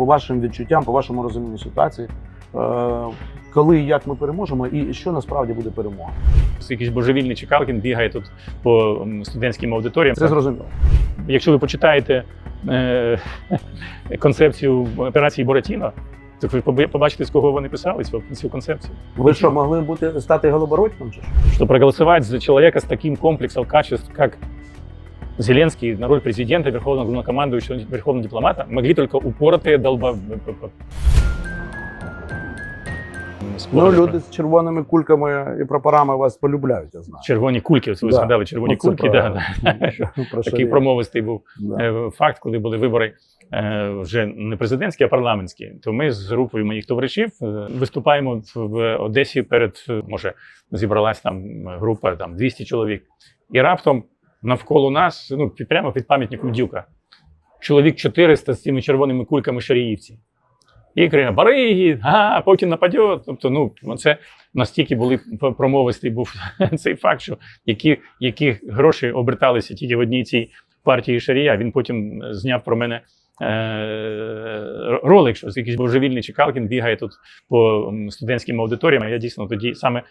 по вашим відчуттям, по вашому розумінню ситуації, е, коли і як ми переможемо, і що насправді буде перемога. Якийсь божевільний Чекалкін бігає тут по студентським аудиторіям. Це зрозуміло. Якщо ви почитаєте е, концепцію операції Боратіно, то ви побачите, з кого вони писали цю, концепцію. Ви що, могли бути стати голобородьком? Чи що? Что за человека с таким комплексом качеств, как Зеленский на роль президента, верховного главнокомандующего, верховного дипломата, могли только упоротые долба... Ну, люди з червоними кульками і прапорами вас полюбляють, я знаю. Червоні кульки, ось ви Да. згадали червоні Ну, кульки. Да, да. Про Такий я. промовистий був Да. е, факт, коли були вибори е, вже не президентські, а парламентські. То ми з групою моїх товаришів е, виступаємо в Одесі перед може зібралась там група там 200 чоловік, і раптом навколо нас, ну прямо під пам'ятником Дюка, чоловік 400 з цими червоними кульками шаріївці. І країна бариги, а потім нападе. Тобто, ну це настільки були промовистий був цей факт, що які, які гроші оберталися тільки в одній цій партії Шарія. Він потім зняв про мене е, ролик, що якийсь божевільний Чекалкін бігає тут по студентським аудиторіям. Я дійсно тоді саме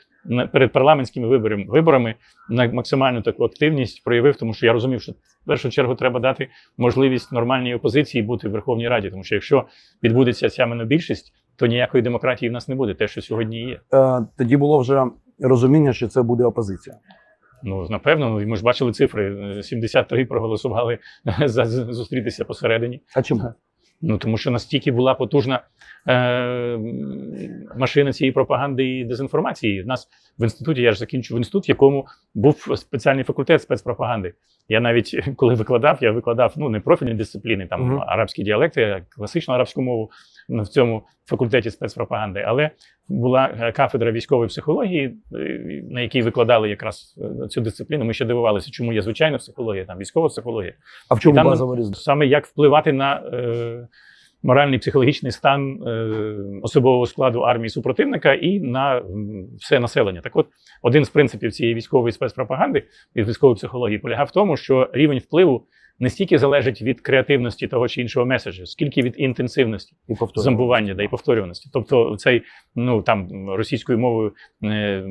перед парламентськими виборами, виборами на максимальну таку активність проявив, тому що я розумів, що в першу чергу треба дати можливість нормальній опозиції бути в Верховній Раді, тому що якщо відбудеться ця монобільшість, то ніякої демократії в нас не буде, те, що сьогодні є. Е, Тоді було вже розуміння, що це буде опозиція. Ну, напевно, ну, ми ж бачили цифри. е, 73 проголосували за зустрітися посередині. А чому? Ну тому що настільки була потужна е, машина цієї пропаганди і дезінформації. У нас в інституті я ж закінчив інститут, в якому був спеціальний факультет спецпропаганди. Я навіть коли викладав, я викладав ну не профільні дисципліни, там Мгм. арабські діалекти, класичну арабську мову в цьому факультеті спецпропаганди. Але була е, кафедра військової психології, е, на якій викладали якраз е, цю дисципліну. Ми ще дивувалися, чому є звичайна психологія, там військова психологія. А в чому базова різниця? Саме як впливати на е, моральний психологічний стан е, особового складу армії супротивника і на все населення. Так от, один з принципів цієї військової спецпропаганди від військової психології полягав в тому, що рівень впливу не стільки залежить від креативності того чи іншого меседжу, скільки від інтенсивності І зомбування да, і повторюваності. Тобто цей ну там російською мовою е,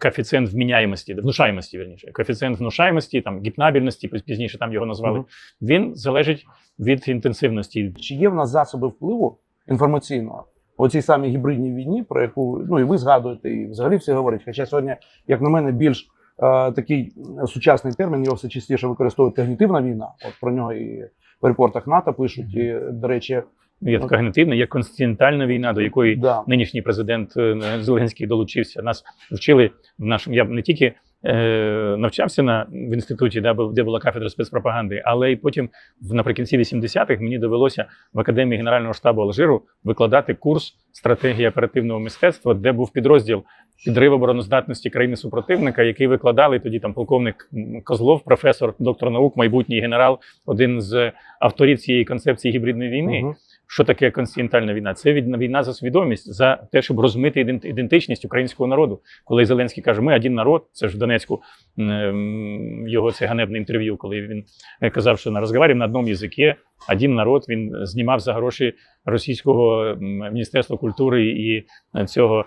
коефіцієнт вміняємості, внушаємості, верніше, коефіцієнт внушаємості, там гіпнабільності, пізніше там його назвали. Мгм. Він залежить від інтенсивності. Чи є в нас засоби впливу інформаційного у цій самій гібридній війні, про яку ну і ви згадуєте, і взагалі всі говорять. Хоча сьогодні, як на мене, більш е, такий сучасний термін, його все частіше використовують когнітивна війна. От про нього і в репортах НАТО пишуть. І, до речі, Є Ну, когнитивна, є континентальна війна, до якої да. нинішній президент е, Зеленський долучився. Нас вчили в нашому. Я не тільки навчався на в інституті, був- де була кафедра спецпропаганди, але й потім в- наприкінці 80-х мені довелося в академії Генерального штабу Алжиру викладати курс стратегії оперативного мистецтва, де був підрозділ підрив обороноздатності країни супротивника, який викладали тоді там полковник Козлов, професор, доктор наук, майбутній генерал, один з авторів цієї концепції гібридної війни. Мгм. Що таке континентальна війна? Це війна за свідомість, за те, щоб розмити ідент- ідентичність українського народу. Коли Зеленський каже, ми один народ, це ж в Донецьку ем, його це ганебне інтерв'ю, коли він е, казав, що на розговоримо на одному язикі, один народ він знімав за гроші російського міністерства культури і е, цього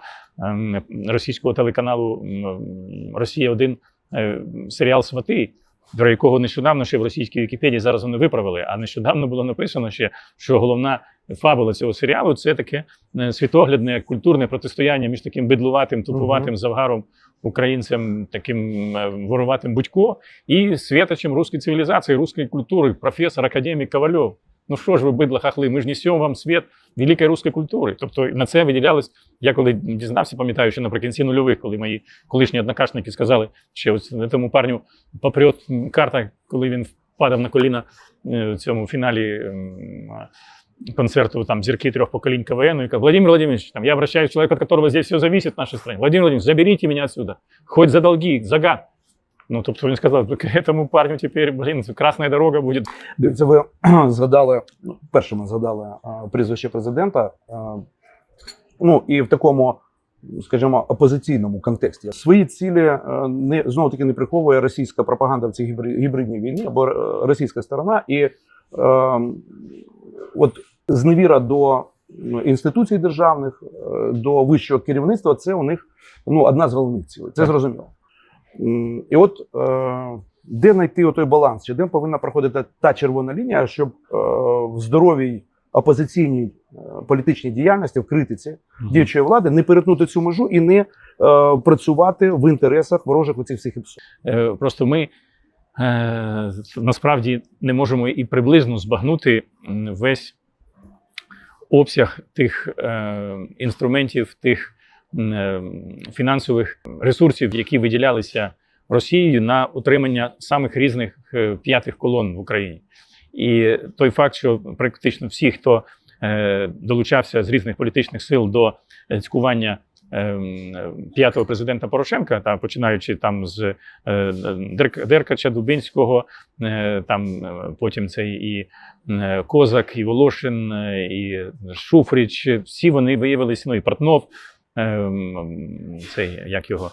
російського телеканалу Росія 1 серіал Свати. До якого нещодавно ще в російській Вікіпедії зараз вони виправили. А нещодавно було написано ще, що головна фабула цього серіалу це таке е, світоглядне культурне протистояння між таким бидлуватим, тупуватим завгаром українцем, таким е, воруватим Будько, і святочем руської цивілізації, руської культури, професор, академік Ковальов. Ну що ж ви, бидла хахли, ми ж несемо вам світ великої руської культури. Тобто на це виділялось. Я коли дізнався, пам'ятаю, що наприкінці нульових, коли мої колишні однокашники сказали, що ось тому парню попрет карта, коли він впадав на коліна е, в цьому фіналі концерту там зірки трех поколінь КВН, и говорит, Владимир Владимирович, там, я обращаюсь к человеку, от которого здесь все зависит в нашей стране. Владимир Владимирович, заберите меня отсюда, хоть за долги, за гад. Ну, тобто він сказав, «Так этому парню тепер, блін, красна дорога буде. Дивіться, ви згадали ну, першими згадали прізвище президента. Ну і в такому, скажімо, опозиційному контексті свої цілі е, не знову таки не приховує російська пропаганда в цій гібридній війні або е, російська сторона. І е, от зневіра до ну, інституцій державних, е, до вищого керівництва це у них ну, одна з головних цілей. Це зрозуміло. І от е, де знайти той баланс, чи де повинна проходити та червона лінія, щоб е, в здоровій опозиційній е, політичній діяльності, в критиці діючої влади не перетнути цю межу і не працювати в інтересах ворожих оцих всіх. Е, Просто ми насправді не можемо і приблизно збагнути весь обсяг тих інструментів, тих фінансових ресурсів, які виділялися Росією на утримання самих різних е, п'ятих колон в Україні. І той факт, що практично всі, хто е, долучався з різних політичних сил до е, цькування п'ятого президента Порошенка, та починаючи там з е, Деркача, Дубинського, е, там е, потім це і е, Козак, і Волошин, е, і Шуфріч. Всі вони виявилися, ну і Портнов, цей як його.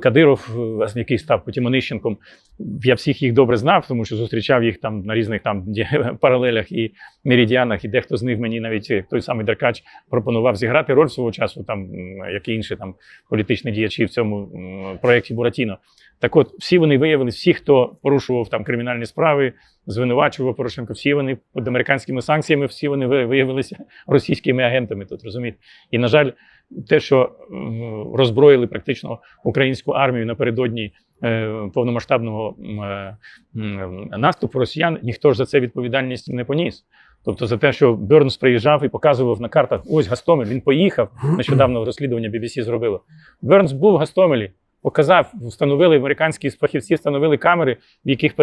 Кадиров, е, який став потім Онищенком, я всіх їх добре знав, тому що зустрічав їх там на різних там паралелях і меридіанах, і дехто з них мені навіть той самий Деркач пропонував зіграти роль свого часу, там як і інші там політичні діячі в цьому проєкті Буратіно. Так от, всі вони виявились, всі, хто порушував там кримінальні справи, звинувачував Порошенко, всі вони під американськими санкціями, всі вони виявилися російськими агентами тут, розумієте? І, на жаль, те, що м, роззброїли практично українську армію напередодні е, повномасштабного е, наступу росіян, ніхто ж за це відповідальність не поніс. Тобто за те, що Бернс приїжджав і показував на картах, ось Гастомель, він поїхав. Нещодавно розслідування BBC зробило. Бернс був в Гастомелі, показав, встановили американські фахівці, встановили камери, в яких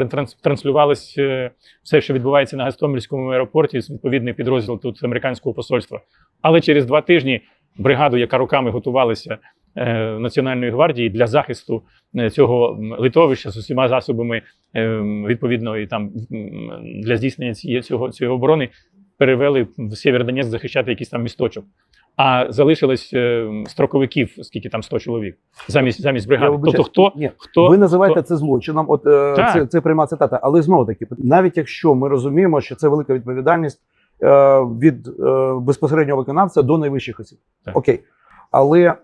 транслювалось е, все, що відбувається на Гастомельському аеропорті, з відповідний підрозділ тут американського посольства. Але через два тижні бригаду, яка роками готувалася е, Національної гвардії для захисту е, цього литовища з усіма засобами е, відповідно і там для здійснення цієї цього цієї оборони перевели в Сєвєродонецьк захищати якийсь там місточок. А залишилось строковиків, скільки там 100 чоловік, замість замість бригади. Тобто, хто Ні, хто ви називаєте хто- це злочином. От Так. це, це пряма цитата. Але знову таки, навіть якщо ми розуміємо, що це велика відповідальність від е, безпосереднього виконавця до найвищих осіб. Так. Окей. Але е,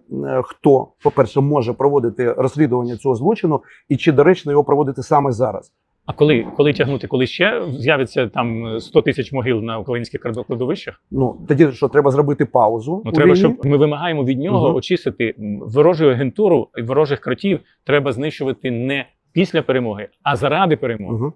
хто, по-перше, може проводити розслідування цього злочину, і чи доречно його проводити саме зараз? А коли, коли тягнути, коли ще з'явиться там 100 тисяч могил на українських кладовищах? Ну тоді що треба зробити паузу? Ну треба, війні? щоб ми вимагаємо від нього Мгм. очистити ворожу агентуру і ворожих кротів. Треба знищувати не після перемоги, а заради перемоги. Мгм.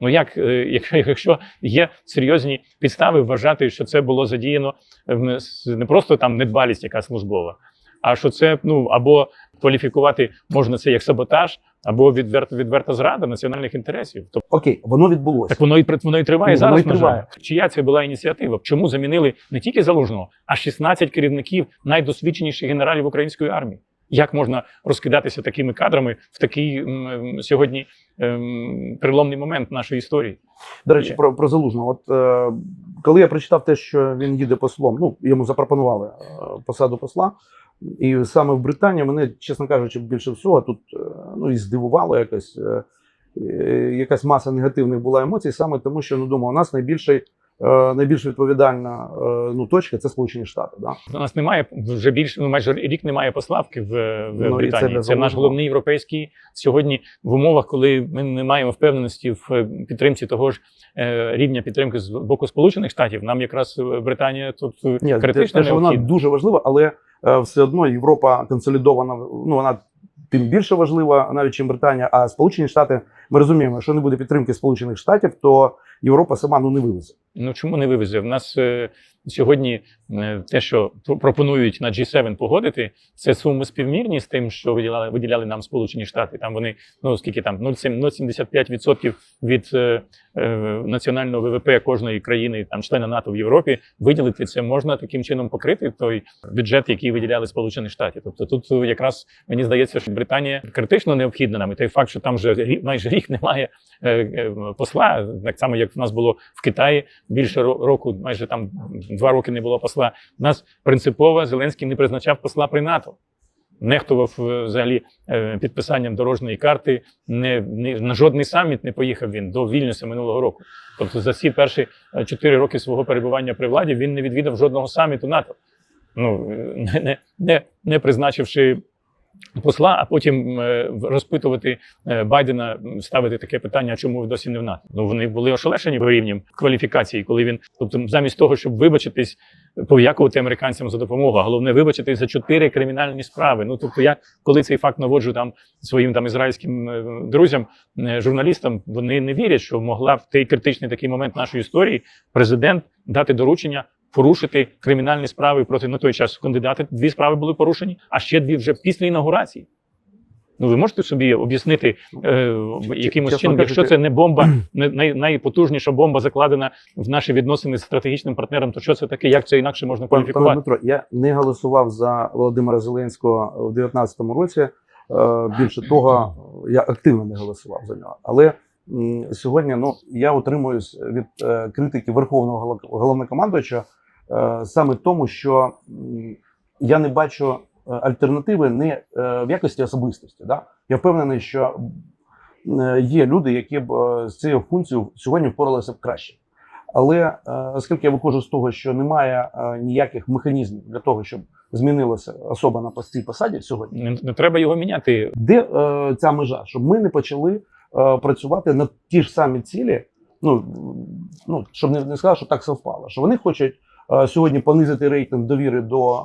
Ну як, е, якщо, якщо є серйозні підстави вважати, що це було задіяно ем, не просто там недбалість, яка службова, а що це ну або кваліфікувати можна це як саботаж, або відверта відверта зрада національних інтересів. Тобто Окей, воно відбулося. так воно і воно і триває воно зараз. і на жаль. Чия це була ініціатива? Чому замінили не тільки залужного, а 16 керівників найдосвідченіших генералів української армії? Як можна розкидатися такими кадрами в такий сьогодні ем, переломний момент нашої історії? До речі, про, про залужного. От е, коли я прочитав те, що він їде послом, ну йому запропонували е, посаду посла, і саме в Британії мене, чесно кажучи, більше всього тут е, ну і здивувало якось. Е, якась маса негативних була емоцій, саме тому, що ну думаю, у нас найбільший. Е, Найбільш відповідальна е, ну, точка це Сполучені Штати. Да? У нас немає вже більше ну майже рік немає пославки в, в Ну, і це Британії. Це, наш головний європейський сьогодні в умовах, коли ми не маємо впевненості в е, підтримці того ж рівня підтримки з боку Сполучених Штатів. Нам якраз Британія тут Ні, те, критично те, що вона дуже важлива, але все одно Європа консолідована. Ну вона тим більше важлива, навіть чим Британія. А Сполучені Штати, ми розуміємо, що не буде підтримки Сполучених Штатів, то Європа сама ну не вивезе. Ну чому не вивезе? В нас е, сьогодні е, те, що пропонують на G7 погодити, це суми співмірні з тим, що виділяли, виділяли нам Сполучені Штати. Там вони ну скільки там 0,7 0,75% від е, е, національного ВВП кожної країни, там члена НАТО в Європі, виділити це можна таким чином покрити той бюджет, який виділяли Сполучені Штати. Тобто тут якраз мені здається, що Британія критично необхідна нам. І той факт, що там вже майже рік немає е, е, посла, так само як в нас було в Китаї більше року, майже там два роки не було посла. У нас принципово Зеленський не призначав посла при НАТО. нехтував е, взагалі підписанням дорожньої карти. Не, не, на жодний саміт не поїхав він до Вільнюса минулого року. Тобто за ці перші чотири роки свого перебування при владі він не відвідав жодного саміту НАТО. Ну, не, не, не, не призначивши посла, а потім е, розпитувати е, Байдена, ставити таке питання, чому ви досі не в НАТО? Ну вони були ошелешені рівнем кваліфікації, коли він, тобто, замість того, щоб вибачитись, подякувати американцям за допомогу, а головне вибачитись за чотири кримінальні справи. Ну тобто, я коли цей факт наводжу там своїм там ізраїльським е, друзям, е, журналістам, вони не вірять, що могла в той критичний такий момент нашої історії президент дати доручення. Порушити кримінальні справи проти на той час кандидати. Дві справи були порушені, а ще дві вже після інаугурації. Ну, ви можете собі об'яснити е, якимось чином, якщо це не бомба, не най, найпотужніша бомба закладена в наші відносини з стратегічним партнером, то що це таке? Як це інакше можна Пане, пане кваліфікувати? Дмитро, я не голосував за Володимира Зеленського в 2019 році. Е, Більше того, я активно не голосував за нього. Але сьогодні ну, я утримуюсь від е, критики Верховного голов- головнокомандуюча саме тому, що я не бачу е, альтернативи не е, в якості особистості. Да? Я впевнений, що е, є люди, які б е, з цією функцією сьогодні впоралися б краще. Але е, оскільки я виходжу з того, що немає е, ніяких механізмів для того, щоб змінилася особа на цій посаді сьогодні, Не, не треба його міняти. де е, ця межа, щоб ми не почали е, працювати на ті ж самі цілі. Ну, ну щоб не, не сказати, що так совпало, що вони хочуть е, сьогодні понизити рейтинг довіри до е,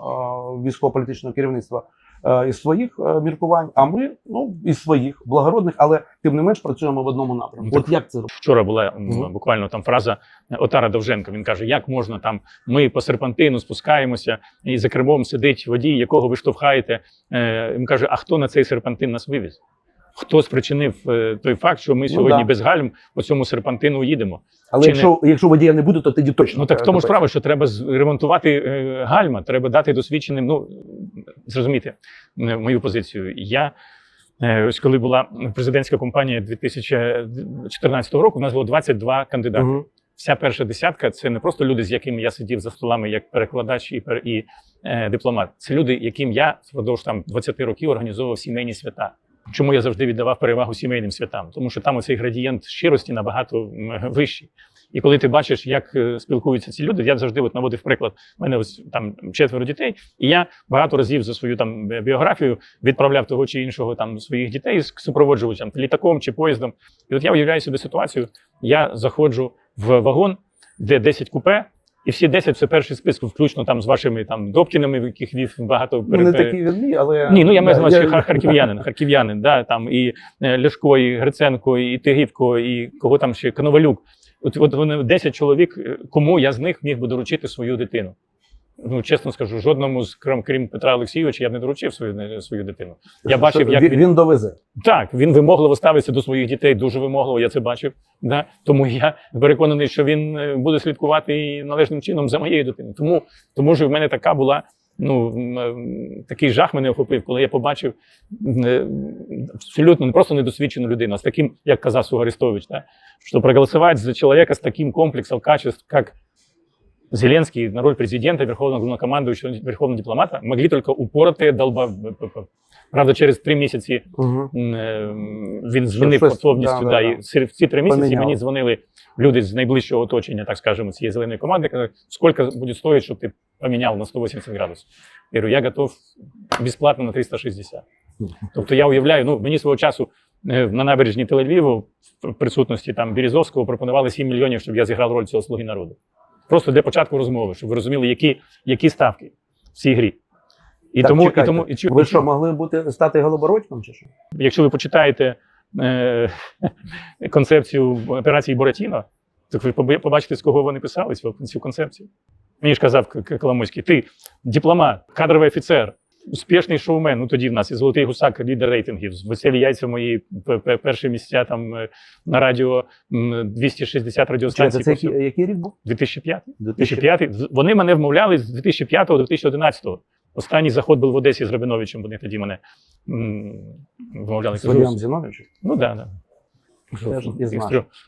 військово-політичного керівництва е, із своїх е, міркувань, а ми ну із своїх благородних, але тим не менш працюємо в одному напрямку. Ну, От як це робити? Вчора була буквально там фраза Отара Довженка. Він каже: як можна там ми по серпантину спускаємося, і за кермом сидить водій, якого ви штовхаєте. Е, він каже: А хто на цей серпантин нас вивіз? Хто спричинив е, той факт, що ми Ну, сьогодні да. без гальм по цьому серпантину їдемо? Але Чи якщо, якщо водія не буде, то тоді точно Ну так в тому справа, що треба з- ремонтувати е, гальма, треба дати досвідченим. Ну зрозуміти мою позицію. Я е, ось коли була президентська кампанія 2014 року, у нас було 22 кандидати. Мгм. Вся перша десятка це не просто люди, з якими я сидів за столами як перекладач і, пер- і е, дипломат. Це люди, яким я впродовж там 20 років організовував сімейні свята. Чому я завжди віддавав перевагу сімейним святам? Тому що там оцей градієнт щирості набагато вищий. І коли ти бачиш, як е, спілкуються ці люди, я завжди от наводив приклад. У мене ось там четверо дітей, і я багато разів за свою там біографію відправляв того чи іншого там своїх дітей з супроводжувачем літаком чи поїздом. І от я уявляю собі ситуацію: я заходжу в вагон, де 10 купе, і всі 10 – це перший список, включно там з вашими там Добкінами, в яких вів багато Ну, не такі він мій, але ні, ну я маю на увазі хар- харків'янин, харків'янин, да, там і е, Ляшко, і Гриценко, і Тигівко, і кого там ще Коновалюк. От, от вони 10 чоловік, е, кому я з них міг би доручити свою дитину. Ну, чесно скажу, жодному з крім, крім Петра Олексійовича я б не доручив свою, свою дитину. Я бачив, як він, він, довезе. так, він вимогливо ставиться до своїх дітей, дуже вимогливо, я це бачив. Да? Тому я переконаний, що він е, буде слідкувати і належним чином за моєю дитиною. Тому, тому що в мене така була. Ну, такий жах мене охопив, коли я побачив е, абсолютно не просто недосвідчену людину, а з таким, як казав Сугарестович, да? що проголосувати за чоловіка з таким комплексом качеств, як Зеленский на роль президента, верховного главнокомандующего, верховного дипломата, могли только упоротые долба. Правда, через три місяці Угу. Е, він змінив щось, повністю. да, Да, да, і да. в ці три місяці Поміняли. мені дзвонили люди з найближчого оточення, так скажемо, цієї зеленої команди. Казали, скільки буде стоїть, щоб ти поміняв на 180 градусів. Я говорю, я готов безплатно на 360. Тобто я уявляю, ну мені свого часу е, на набережні Тель-Авіву в присутності там Березовського пропонували 7 мільйонів, щоб я зіграв роль цього слуги народу. Просто для початку розмови, щоб ви розуміли, які, які ставки в цій грі. І так, тому, і тому і, ви що, могли бути стати голобородьком чи що? Якщо ви почитаєте е, концепцію операції Боратіно, то ви побачите, з кого вони писали цю, цю концепцію. Мені ж казав Коломойський, ти дипломат, кадровий офіцер, успішний шоумен. Ну тоді в нас і золотий гусак, лідер рейтингів, веселі яйця мої перші місця там е, на радіо 260 радіостанцій. це який, який рік був? 2005. 2005. 2005. Вони мене вмовляли з 2005 до 2011. Останній заход був в Одесі з Рабиновичем. Вони тоді мене м, вмовляли. З Вадимом Зіновичем? Ну да, да. Із Из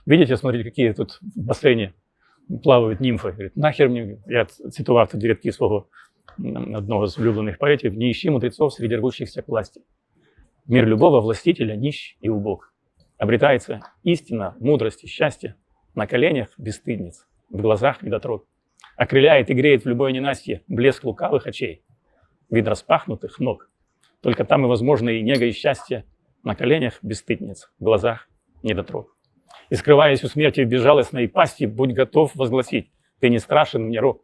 Видите, смотрите, какие тут в бассейне плавають нимфи. Говорит, нахер мені, я цитував тоді рядки свого одного з улюблених поетів, «Не ищи мудрецов среди рвущихся к власти. Мир любого властителя нищ и убог. Обретается истина, мудрость и счастье на коленях бесстыдниц, в глазах недотрог. Окрыляет и греет в любой ненастье блеск лукавых очей, вид распахнутых ног. Только там и возможно и нега, и счастье на коленях бесстыдниц, в глазах недотрог. И скрываясь у смерти в безжалостной пасти, будь готов возгласить, ты не страшен мне рок.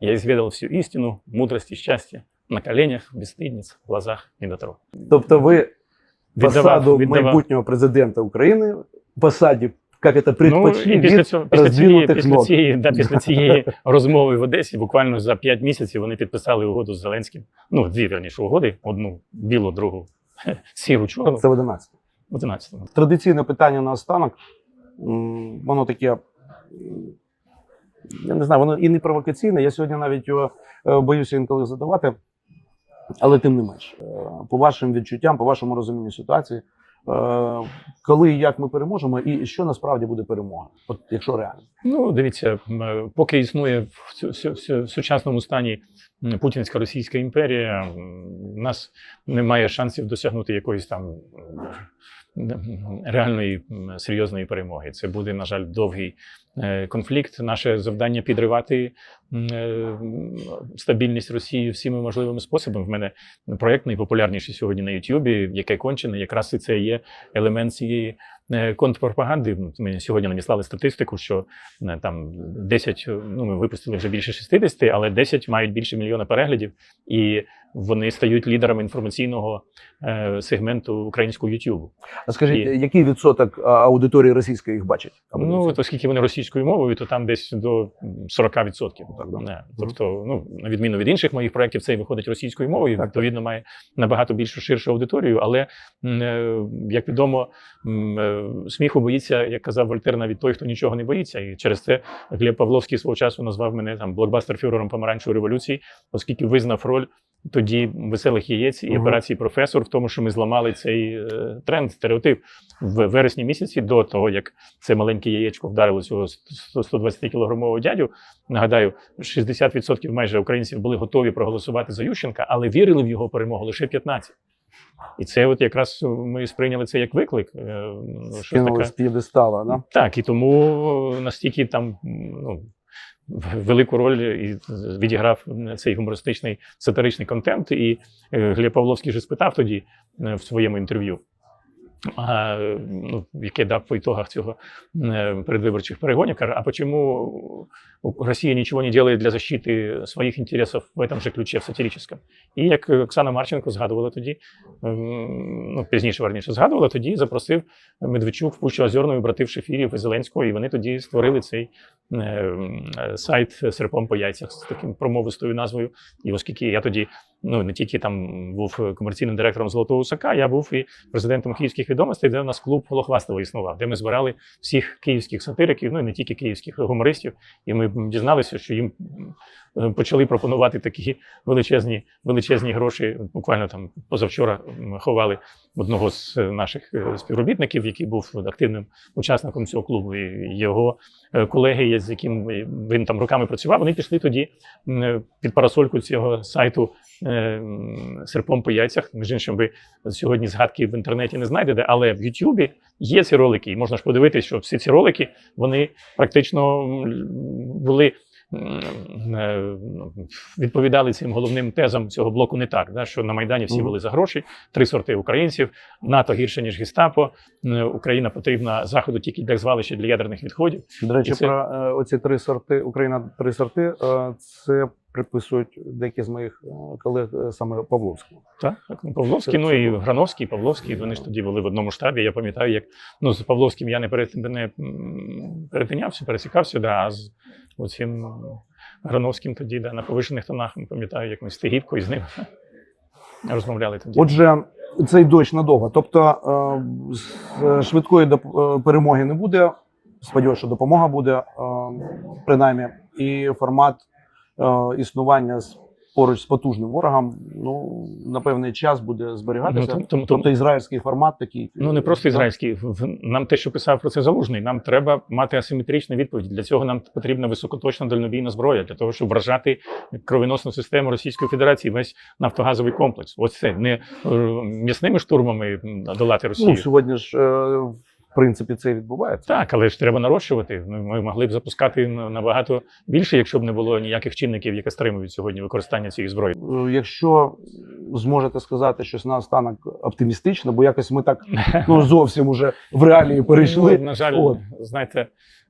Я изведал всю истину, мудрость и счастье на коленях бесстыдниц, в глазах недотрог. Тобто ви Віддавав- посаду віддавав. майбутнього президента України посаді, як це Ну, предпочли і після від цього, після цієї, після, ног. цієї, да, після цієї розмови в Одесі, буквально за 5 місяців вони підписали угоду з Зеленським. Ну, дві верніше угоди: одну білу, другу сіру, чорну. Це в 11. В 11-му. Традиційне питання на останок. Воно таке. Я не знаю, воно і не провокаційне. Я сьогодні навіть його е, боюся інколи задавати. Але тим не менш, е, по вашим відчуттям, по вашому розумінню ситуації, е, коли і як ми переможемо, і що насправді буде перемога, от якщо реально. Ну, дивіться, поки існує в, сучасному стані путінська російська імперія, у нас немає шансів досягнути якоїсь там реальної серйозної перемоги. Це буде, на жаль, довгий е, конфлікт. Наше завдання підривати е, стабільність Росії всіми можливими способами. В мене проєкт найпопулярніший сьогодні на Ютубі, яке кончене, якраз і це є елемент цієї е, контрпропаганди. Ми сьогодні надіслали статистику, що там 10, е, ну ми випустили вже більше 60, але 10 мають більше мільйона переглядів, і вони стають лідерами інформаційного е, сегменту українського Ютубу. А скажіть, І- який відсоток аудиторії російської їх бачить? Ну, от оскільки вони російською мовою, то там десь до 40%. Так, да. Не. Тобто, ну, на відміну від інших моїх проєктів, цей виходить російською мовою, Так, відповідно, має набагато більшу ширшу аудиторію. Але, е, як відомо, е, сміху боїться, як казав Вольтер, навіть той, хто нічого не боїться. І через це Глеб Павловський свого часу назвав мене там блокбастер-фюрером помаранчевої революції, оскільки визнав роль тоді веселих яєць і операції професор в тому, що ми зламали цей е, тренд, стереотип в вересні місяці до того, як це маленьке яєчко вдарило цього 120 кілограмового дядю. Нагадаю, 60% майже українців були готові проголосувати за Ющенка, але вірили в його перемогу лише 15%. І це от якраз ми сприйняли це як виклик. е, щось Кинули з п'єдестала, да? Так, і тому настільки там ну, велику роль і відіграв цей гумористичний сатиричний контент. І е, Глеб Павловський же спитав тоді е, в своєму інтерв'ю, ну, яке дав по ітогах цього е, передвиборчих перегонів, каже, а чому Россия ничего не делает для защиты своїх інтересів в этом же ключе, в сатирическом? І як Оксана Марченко згадувала тоді, ну, пізніше верніше згадувала, тоді запросив Медведчук в Пущу Озерну, братив Шефірів і Зеленського, і вони тоді створили цей е, сайт серпом по яйцях з таким промовистою назвою. І оскільки я тоді ну не тільки там був комерційним директором Золотого Усака, я був і президентом київських відомостей, де у нас клуб Голохвастова існував, де ми збирали всіх київських сатириків, ну і не тільки київських гумористів. І ми дізналися, що їм почали пропонувати такі величезні, величезні гроші. Буквально там позавчора ховали одного з е, наших е, співробітників, який був активним учасником цього клубу. І його е, колеги, з яким він там роками працював, вони пішли тоді е, під парасольку цього сайту е, серпом по яйцях. Між іншим, ви сьогодні згадки в інтернеті не знайдете, але в Ютубі є ці ролики, і можна ж подивитися, що всі ці ролики вони практично були. Е, Відповідали цим головним тезам цього блоку не так, да, що на Майдані всі були за гроші, три сорти українців, НАТО гірше, ніж Гестапо, е, Україна потрібна Заходу тільки для звалища для ядерних відходів. До речі, це- про е, оці три сорти Україна три сорти. це приписують деякі з моїх е, колег е, саме Павловському. Так, так. Ну, Павловський, Це- ну це і. Грановський, Павловський, вони ж тоді були в одному штабі. Я пам'ятаю, як ну, з Павловським я не, перет, не перетинявся, пересікався, да, а з оцим Грановським тоді да, на повишених тонах, не пам'ятаю, як ми з Тигівкою з ним розмовляли тоді. Отже, цей дощ надовго. Тобто е, швидкої е, перемоги не буде. Сподіваюся, що допомога буде, е, принаймні, і формат е, існування з поруч з потужним ворогом, ну на певний час буде зберігатися. Ну, тому- тобто ізраїльський формат такий. Ну не просто ізраїльський. Нам те, що писав про це залужний, нам треба мати асиметричну відповідь. Для цього нам потрібна високоточна дальнобійна зброя, для того, щоб вражати кровоносну систему Російської Федерації, весь нафтогазовий комплекс. Ось це не е, м'ясними штурмами долати Росію. Ну, сьогодні ж, е, принципі, це відбувається. Так, але ж треба нарощувати. Ми могли б запускати набагато більше, якщо б не було ніяких чинників, які стримують сьогодні використання цієї зброї. Е, Якщо зможете сказати щось наостанок оптимістично, бо якось ми так ну зовсім уже в реалії перейшли. Ну, на жаль, От. знаєте,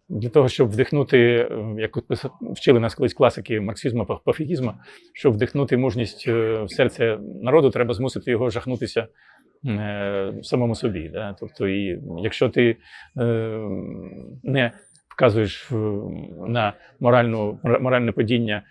для того, щоб вдихнути, е, як вчили нас колись класики марксизму пофігізму, щоб вдихнути мужність е, в серце народу, треба змусити його жахнутися е, самому собі. Да? Тобто, і якщо ти не вказуєш на моральну, моральне падіння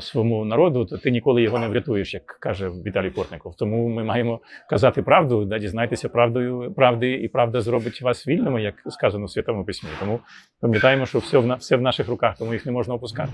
своєму народу, то ти ніколи його не врятуєш, як каже Віталій Портников. Тому ми маємо казати правду, да, дізнайтеся правдою правди, і правда зробить вас вільними, як сказано в святому письмі. Тому пам'ятаємо, що все в все в наших руках, тому їх не можна опускати.